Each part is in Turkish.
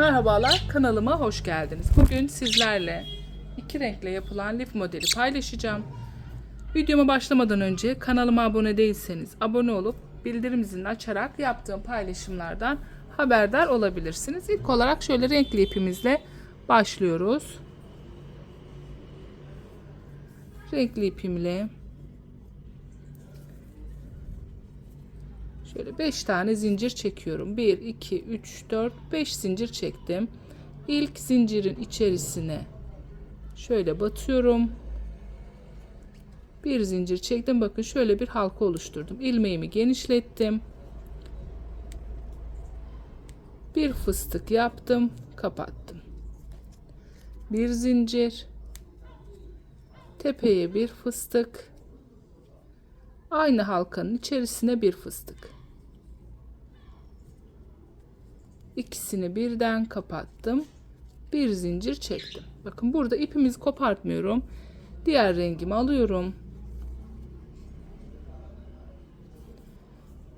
Merhabalar, kanalıma hoş geldiniz. Bugün sizlerle iki renkle yapılan lif modeli paylaşacağım. Videoma başlamadan önce kanalıma abone değilseniz abone olup bildirim zilini açarak yaptığım paylaşımlardan haberdar olabilirsiniz. İlk olarak şöyle renkli ipimizle başlıyoruz. Renkli ipimle Şöyle 5 tane zincir çekiyorum. 1, 2, 3, 4, 5 zincir çektim. İlk zincirin içerisine şöyle batıyorum. Bir zincir çektim. Bakın şöyle bir halka oluşturdum. İlmeğimi genişlettim. Bir fıstık yaptım. Kapattım. Bir zincir. Tepeye bir fıstık. Aynı halkanın içerisine bir fıstık. İkisini birden kapattım. Bir zincir çektim. Bakın burada ipimizi kopartmıyorum. Diğer rengimi alıyorum.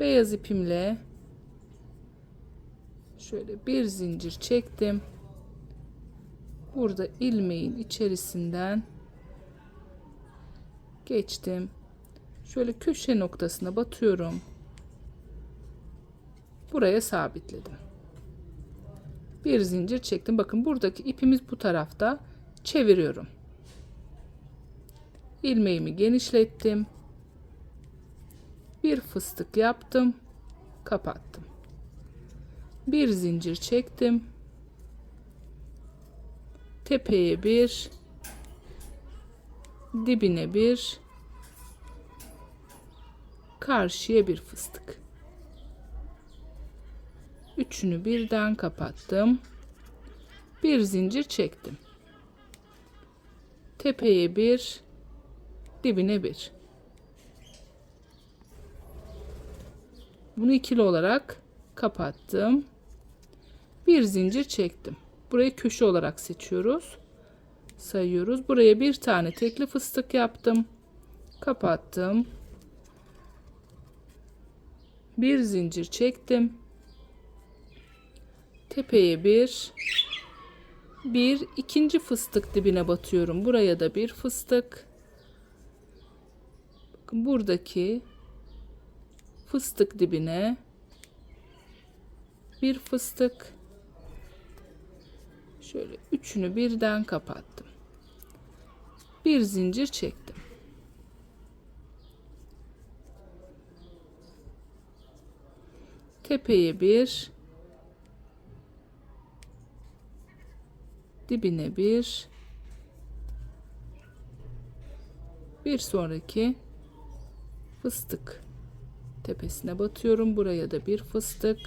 Beyaz ipimle şöyle bir zincir çektim. Burada ilmeğin içerisinden geçtim. Şöyle köşe noktasına batıyorum. Buraya sabitledim bir zincir çektim. Bakın buradaki ipimiz bu tarafta. Çeviriyorum. ilmeğimi genişlettim. Bir fıstık yaptım. Kapattım. Bir zincir çektim. Tepeye bir dibine bir karşıya bir fıstık. Üçünü birden kapattım. Bir zincir çektim. Tepeye bir, dibine bir. Bunu ikili olarak kapattım. Bir zincir çektim. Burayı köşe olarak seçiyoruz. Sayıyoruz. Buraya bir tane tekli fıstık yaptım. Kapattım. Bir zincir çektim tepeye bir bir ikinci fıstık dibine batıyorum. Buraya da bir fıstık. Bakın buradaki fıstık dibine bir fıstık. Şöyle üçünü birden kapattım. Bir zincir çektim. Tepeye bir dibine bir bir sonraki fıstık tepesine batıyorum. Buraya da bir fıstık.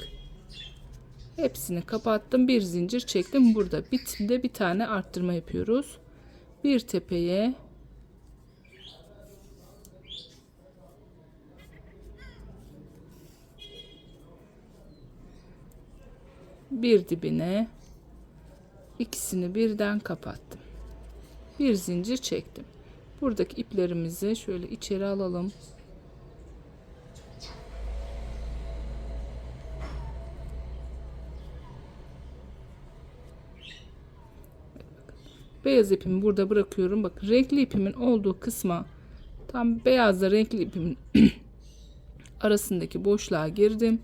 Hepsini kapattım. Bir zincir çektim. Burada bitimde bir tane arttırma yapıyoruz. Bir tepeye bir dibine ikisini birden kapattım. Bir zincir çektim. Buradaki iplerimizi şöyle içeri alalım. Beyaz ipimi burada bırakıyorum. Bakın renkli ipimin olduğu kısma tam beyazla renkli ipimin arasındaki boşluğa girdim.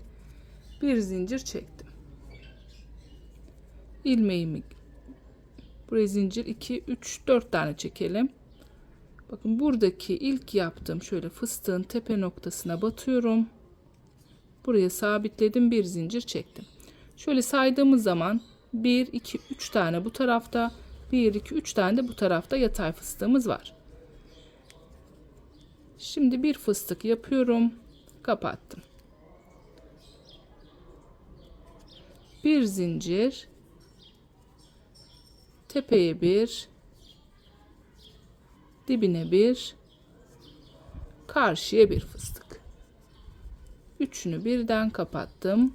Bir zincir çektim ilmeğimi buraya zincir 2 3 4 tane çekelim. Bakın buradaki ilk yaptığım şöyle fıstığın tepe noktasına batıyorum. Buraya sabitledim bir zincir çektim. Şöyle saydığımız zaman 1 2 3 tane bu tarafta 1 2 3 tane de bu tarafta yatay fıstığımız var. Şimdi bir fıstık yapıyorum kapattım. Bir zincir tepeye bir dibine bir karşıya bir fıstık. Üçünü birden kapattım.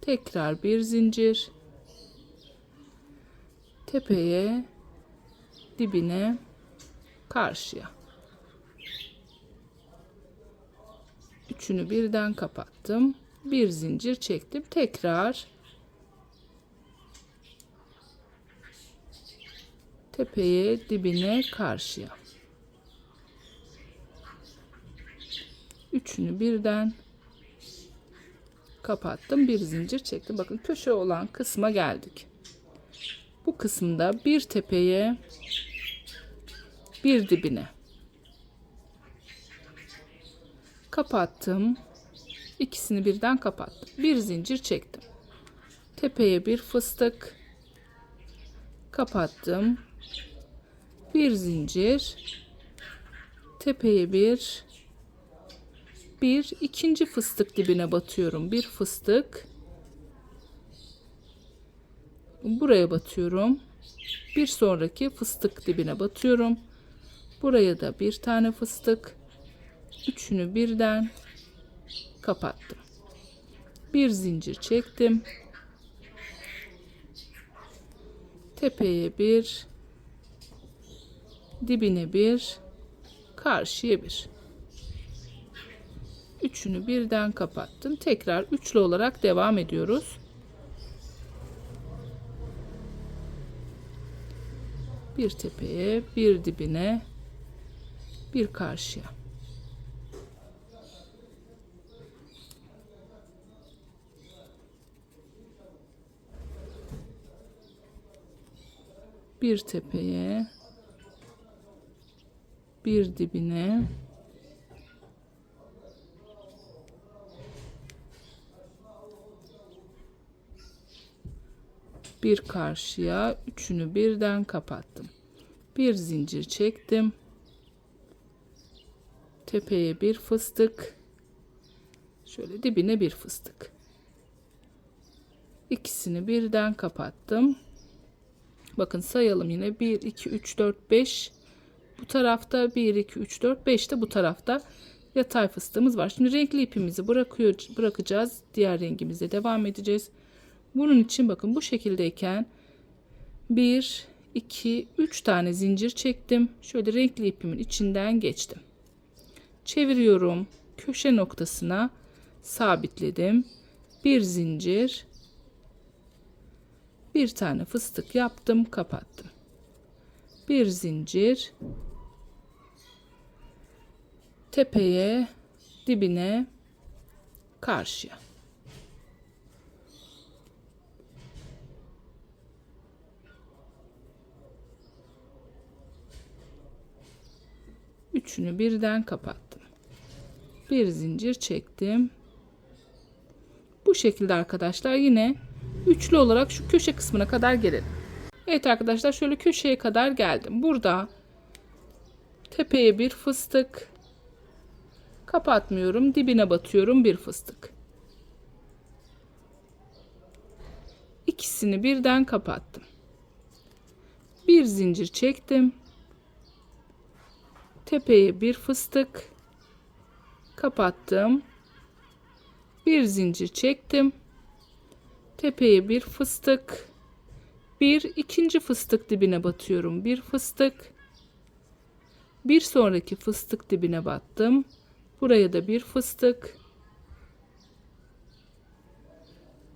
Tekrar bir zincir. Tepeye dibine karşıya. Üçünü birden kapattım. Bir zincir çektim. Tekrar tepeye dibine karşıya. Üçünü birden kapattım bir zincir çektim. Bakın köşe olan kısma geldik. Bu kısımda bir tepeye bir dibine. Kapattım. İkisini birden kapattım. Bir zincir çektim. Tepeye bir fıstık kapattım bir zincir tepeye bir bir ikinci fıstık dibine batıyorum. Bir fıstık buraya batıyorum. Bir sonraki fıstık dibine batıyorum. Buraya da bir tane fıstık. Üçünü birden kapattım. Bir zincir çektim. Tepeye bir dibine bir karşıya bir. Üçünü birden kapattım. Tekrar üçlü olarak devam ediyoruz. Bir tepeye bir dibine bir karşıya. Bir tepeye bir dibine. Bir karşıya üçünü birden kapattım. Bir zincir çektim. Tepeye bir fıstık. Şöyle dibine bir fıstık. İkisini birden kapattım. Bakın sayalım yine. 1 2 3 4 5 bu tarafta 1 2 3 4 5 de bu tarafta yatay fıstığımız var. Şimdi renkli ipimizi bırakıyor bırakacağız. Diğer rengimize devam edeceğiz. Bunun için bakın bu şekildeyken 1 2 3 tane zincir çektim. Şöyle renkli ipimin içinden geçtim. Çeviriyorum. Köşe noktasına sabitledim. Bir zincir bir tane fıstık yaptım kapattım. Bir zincir tepeye dibine karşıya. Üçünü birden kapattım. Bir zincir çektim. Bu şekilde arkadaşlar yine üçlü olarak şu köşe kısmına kadar gelelim. Evet arkadaşlar şöyle köşeye kadar geldim. Burada tepeye bir fıstık kapatmıyorum dibine batıyorum bir fıstık. İkisini birden kapattım. Bir zincir çektim. Tepeye bir fıstık kapattım. Bir zincir çektim. Tepeye bir fıstık. Bir ikinci fıstık dibine batıyorum bir fıstık. Bir sonraki fıstık dibine battım buraya da bir fıstık.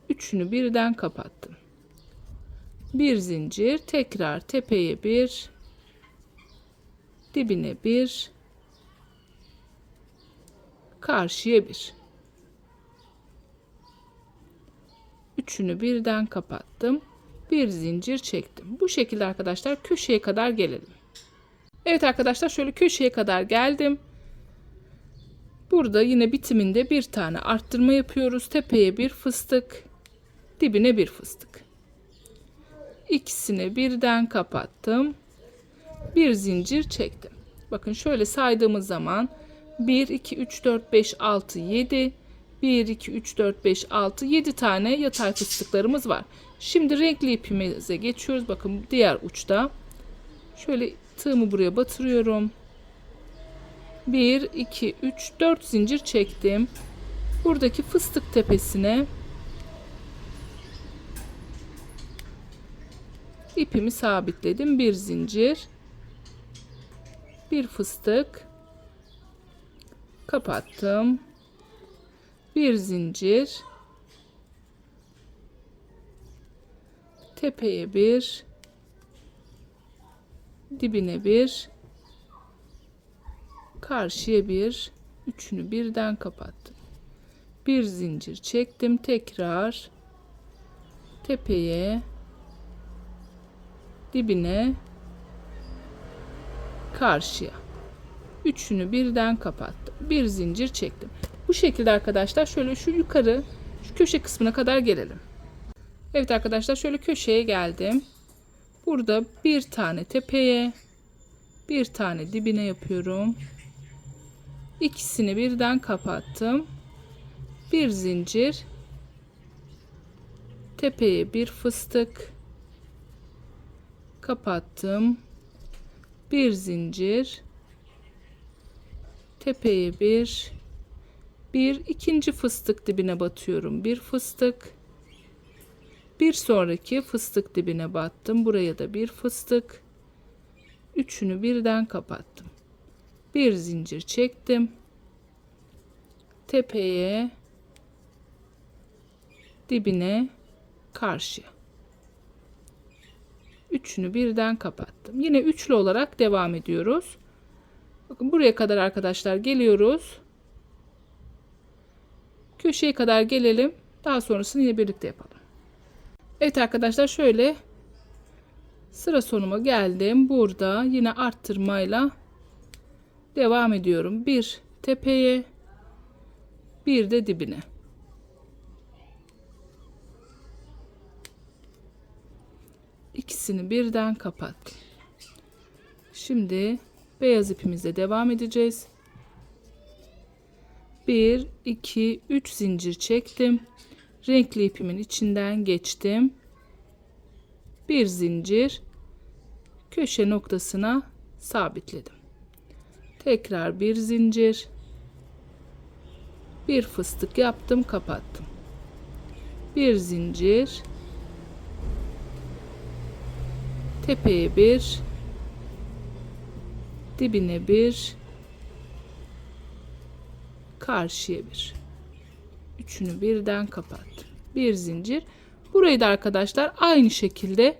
Üçünü birden kapattım. Bir zincir tekrar tepeye bir dibine bir karşıya bir. Üçünü birden kapattım. Bir zincir çektim. Bu şekilde arkadaşlar köşeye kadar gelelim. Evet arkadaşlar şöyle köşeye kadar geldim burada yine bitiminde bir tane arttırma yapıyoruz. Tepeye bir fıstık dibine bir fıstık. İkisini birden kapattım. Bir zincir çektim. Bakın şöyle saydığımız zaman 1 2 3 4 5 6 7 1 2 3 4 5 6 7 tane yatay fıstıklarımız var. Şimdi renkli ipimize geçiyoruz. Bakın diğer uçta. Şöyle tığımı buraya batırıyorum 1 2 3 4 zincir çektim. Buradaki fıstık tepesine ipimi sabitledim. Bir zincir bir fıstık kapattım. Bir zincir tepeye bir dibine bir karşıya bir üçünü birden kapattım. Bir zincir çektim tekrar tepeye dibine karşıya. Üçünü birden kapattım. Bir zincir çektim. Bu şekilde arkadaşlar şöyle şu yukarı şu köşe kısmına kadar gelelim. Evet arkadaşlar şöyle köşeye geldim. Burada bir tane tepeye bir tane dibine yapıyorum ikisini birden kapattım. Bir zincir. Tepeye bir fıstık. Kapattım. Bir zincir. Tepeye bir. Bir ikinci fıstık dibine batıyorum. Bir fıstık. Bir sonraki fıstık dibine battım. Buraya da bir fıstık. Üçünü birden kapattım bir zincir çektim. Tepeye dibine karşıya. Üçünü birden kapattım. Yine üçlü olarak devam ediyoruz. Bakın buraya kadar arkadaşlar geliyoruz. Köşeye kadar gelelim. Daha sonrasını yine birlikte yapalım. Evet arkadaşlar şöyle sıra sonuma geldim. Burada yine arttırmayla devam ediyorum. Bir tepeye bir de dibine. İkisini birden kapat. Şimdi beyaz ipimizle devam edeceğiz. 1 2 3 zincir çektim. Renkli ipimin içinden geçtim. Bir zincir köşe noktasına sabitledim tekrar bir zincir. Bir fıstık yaptım kapattım. Bir zincir. Tepeye bir. Dibine bir. Karşıya bir. Üçünü birden kapattım. Bir zincir. Burayı da arkadaşlar aynı şekilde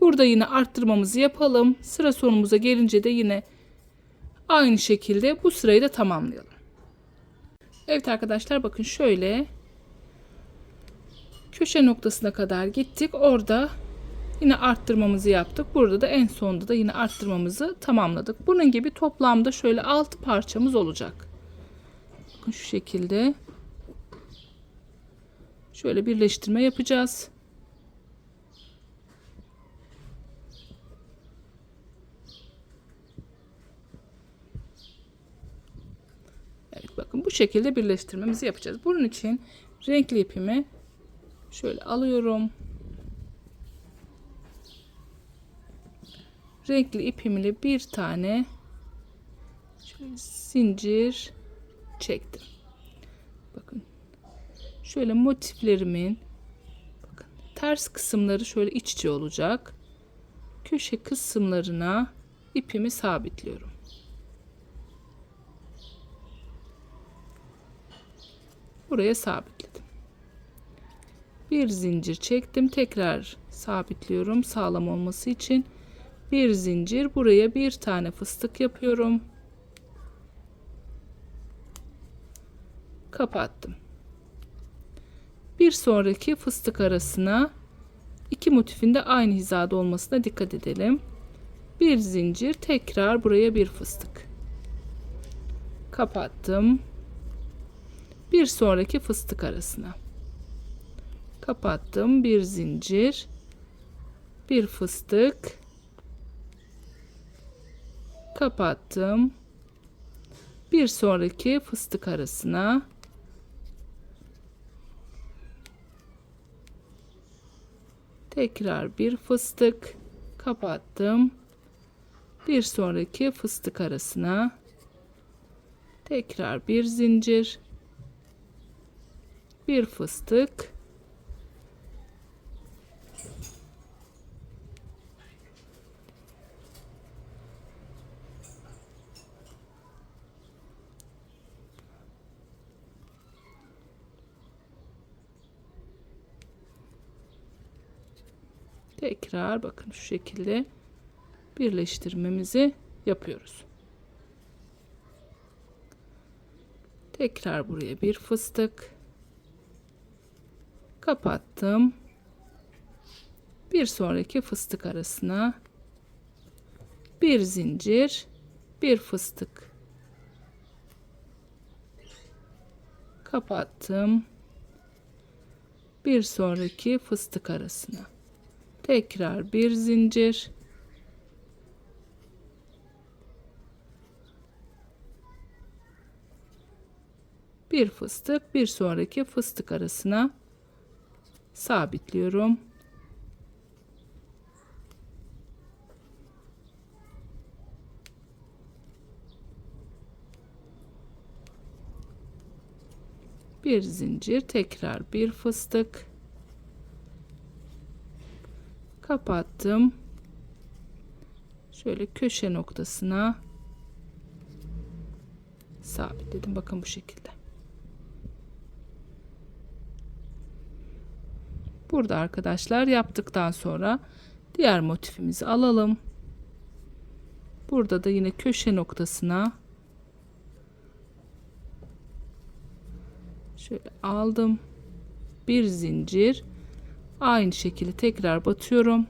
burada yine arttırmamızı yapalım. Sıra sonumuza gelince de yine aynı şekilde bu sırayı da tamamlayalım Evet arkadaşlar bakın şöyle köşe noktasına kadar gittik. Orada yine arttırmamızı yaptık. Burada da en sonda da yine arttırmamızı tamamladık. Bunun gibi toplamda şöyle 6 parçamız olacak. Bakın şu şekilde. Şöyle birleştirme yapacağız. Evet bakın bu şekilde birleştirmemizi yapacağız. Bunun için renkli ipimi şöyle alıyorum. Renkli ipimle bir tane şöyle zincir çektim. Bakın. Şöyle motiflerimin bakın ters kısımları şöyle iç içe olacak. Köşe kısımlarına ipimi sabitliyorum. Buraya sabitledim. Bir zincir çektim. Tekrar sabitliyorum sağlam olması için. Bir zincir buraya bir tane fıstık yapıyorum. Kapattım. Bir sonraki fıstık arasına iki motifin de aynı hizada olmasına dikkat edelim. Bir zincir tekrar buraya bir fıstık. Kapattım bir sonraki fıstık arasına. Kapattım. Bir zincir bir fıstık. Kapattım. Bir sonraki fıstık arasına. Tekrar bir fıstık. Kapattım. Bir sonraki fıstık arasına. Tekrar bir zincir bir fıstık tekrar bakın şu şekilde birleştirmemizi yapıyoruz. Tekrar buraya bir fıstık kapattım. Bir sonraki fıstık arasına bir zincir, bir fıstık kapattım. Bir sonraki fıstık arasına tekrar bir zincir bir fıstık bir sonraki fıstık arasına sabitliyorum. Bir zincir tekrar bir fıstık kapattım. Şöyle köşe noktasına sabitledim. Bakın bu şekilde. Burada arkadaşlar yaptıktan sonra diğer motifimizi alalım. Burada da yine köşe noktasına şöyle aldım. Bir zincir aynı şekilde tekrar batıyorum.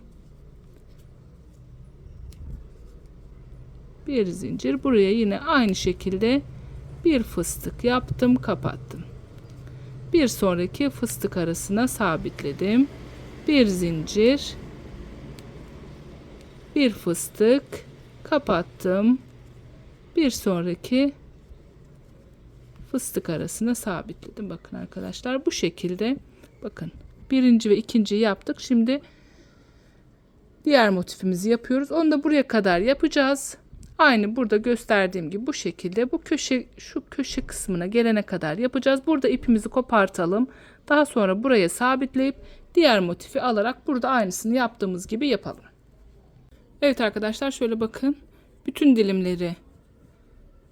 Bir zincir buraya yine aynı şekilde bir fıstık yaptım, kapattım bir sonraki fıstık arasına sabitledim. Bir zincir, bir fıstık kapattım. Bir sonraki fıstık arasına sabitledim. Bakın arkadaşlar bu şekilde bakın birinci ve ikinci yaptık. Şimdi diğer motifimizi yapıyoruz. Onu da buraya kadar yapacağız. Aynı burada gösterdiğim gibi bu şekilde bu köşe şu köşe kısmına gelene kadar yapacağız. Burada ipimizi kopartalım. Daha sonra buraya sabitleyip diğer motifi alarak burada aynısını yaptığımız gibi yapalım. Evet arkadaşlar şöyle bakın. Bütün dilimleri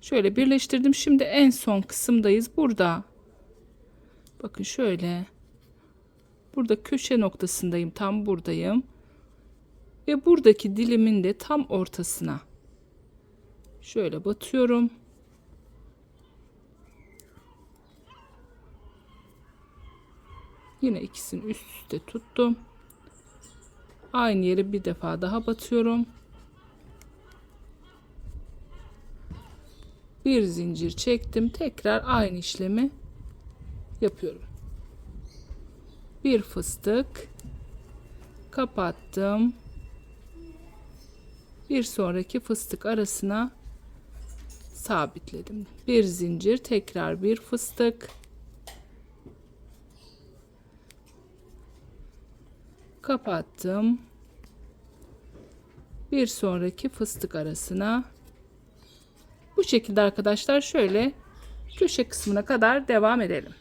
şöyle birleştirdim. Şimdi en son kısımdayız. Burada bakın şöyle burada köşe noktasındayım. Tam buradayım. Ve buradaki dilimin de tam ortasına Şöyle batıyorum. Yine ikisini üst üste tuttum. Aynı yere bir defa daha batıyorum. Bir zincir çektim. Tekrar aynı işlemi yapıyorum. Bir fıstık kapattım. Bir sonraki fıstık arasına sabitledim. Bir zincir, tekrar bir fıstık. Kapattım. Bir sonraki fıstık arasına bu şekilde arkadaşlar şöyle köşe kısmına kadar devam edelim.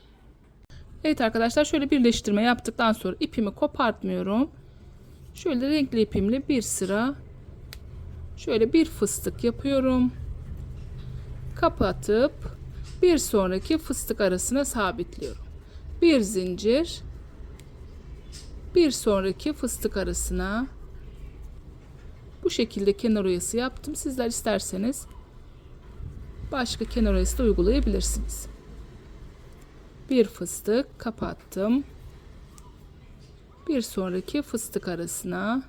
Evet arkadaşlar şöyle birleştirme yaptıktan sonra ipimi kopartmıyorum. Şöyle renkli ipimle bir sıra şöyle bir fıstık yapıyorum kapatıp bir sonraki fıstık arasına sabitliyorum. Bir zincir bir sonraki fıstık arasına bu şekilde kenar oyası yaptım. Sizler isterseniz başka kenar oyası da uygulayabilirsiniz. Bir fıstık kapattım. Bir sonraki fıstık arasına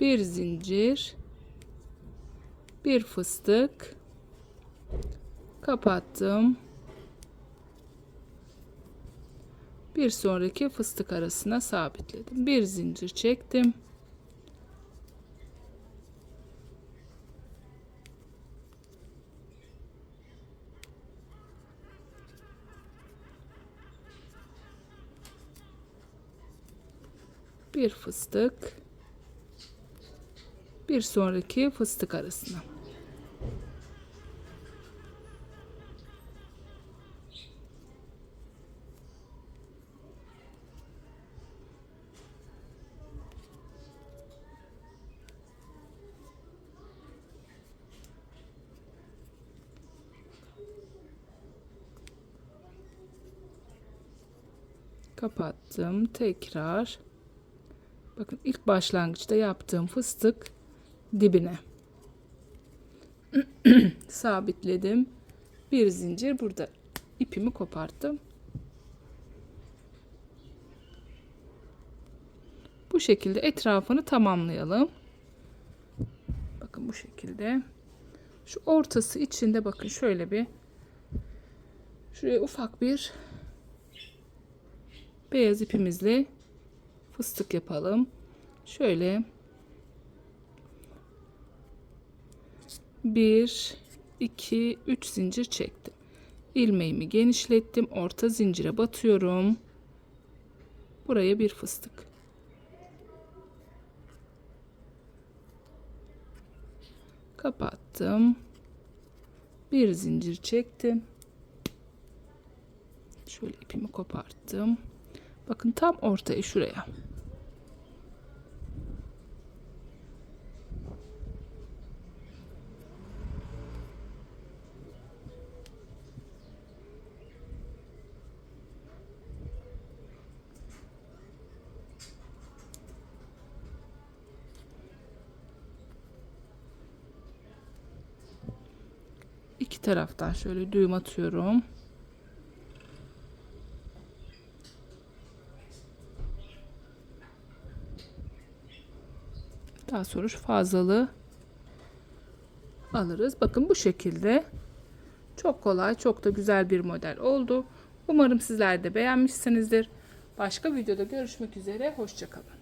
bir zincir bir fıstık. Kapattım. Bir sonraki fıstık arasına sabitledim. Bir zincir çektim. Bir fıstık bir sonraki fıstık arasına. kapattım tekrar bakın ilk başlangıçta yaptığım fıstık dibine. Sabitledim. Bir zincir burada ipimi koparttım. Bu şekilde etrafını tamamlayalım. Bakın bu şekilde. Şu ortası içinde bakın şöyle bir şuraya ufak bir beyaz ipimizle fıstık yapalım. Şöyle bir, iki, üç zincir çektim. İlmeğimi genişlettim. Orta zincire batıyorum. Buraya bir fıstık. Kapattım. Bir zincir çektim. Şöyle ipimi koparttım. Bakın tam ortaya şuraya. Taraftan şöyle düğüm atıyorum. Daha sonra şu fazlalığı alırız. Bakın bu şekilde çok kolay, çok da güzel bir model oldu. Umarım sizler de beğenmişsinizdir. Başka videoda görüşmek üzere. Hoşçakalın.